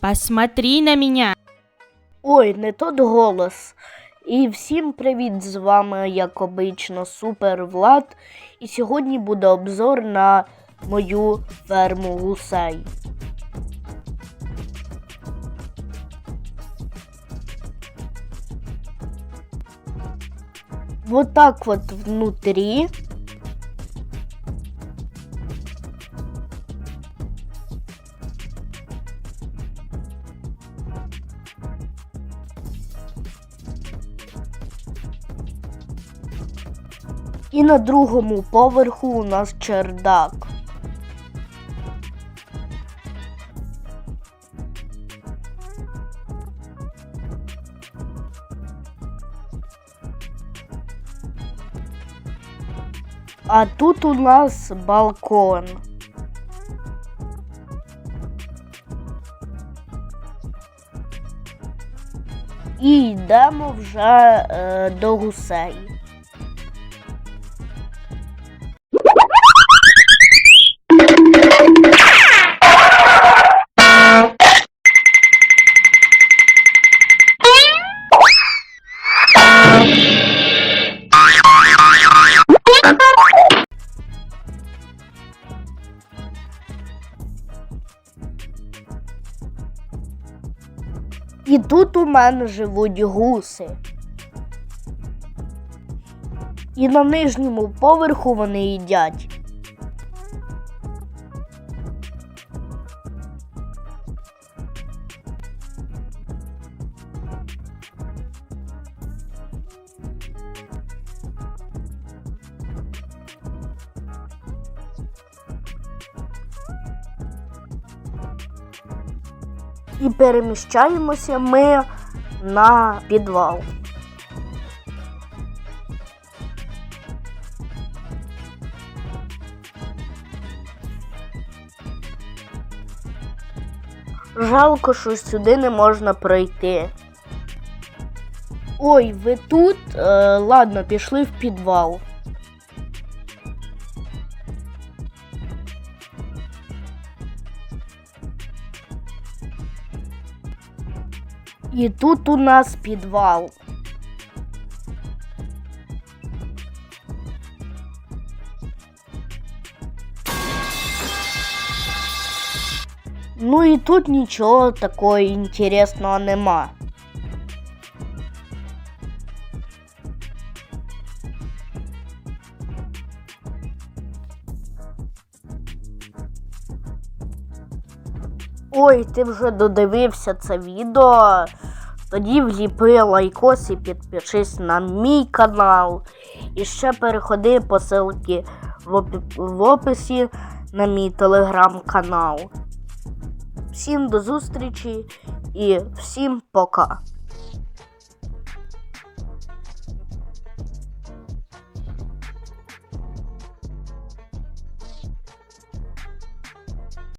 Посмотри на меня. Ой, не тот голос. І всім привіт! З вами, як обично, Супер Влад. І сьогодні буде обзор на мою ферму гусей. Вот так вот внутри. І на другому поверху у нас чердак. А тут у нас балкон. І йдемо вже е, до гусей. І тут у мене живуть гуси. І на нижньому поверху вони їдять. І переміщаємося ми на підвал. Жалко, що сюди не можна пройти. Ой, ви тут? Е, ладно, пішли в підвал. І тут у нас підвал. Ну і тут нічого такого інтересного нема. Ой, ти вже додивився це відео. Тоді вліпи лайкос і підпишись на мій канал. І ще переходи по ссылці в, описі на мій телеграм-канал. Всім до зустрічі і всім пока.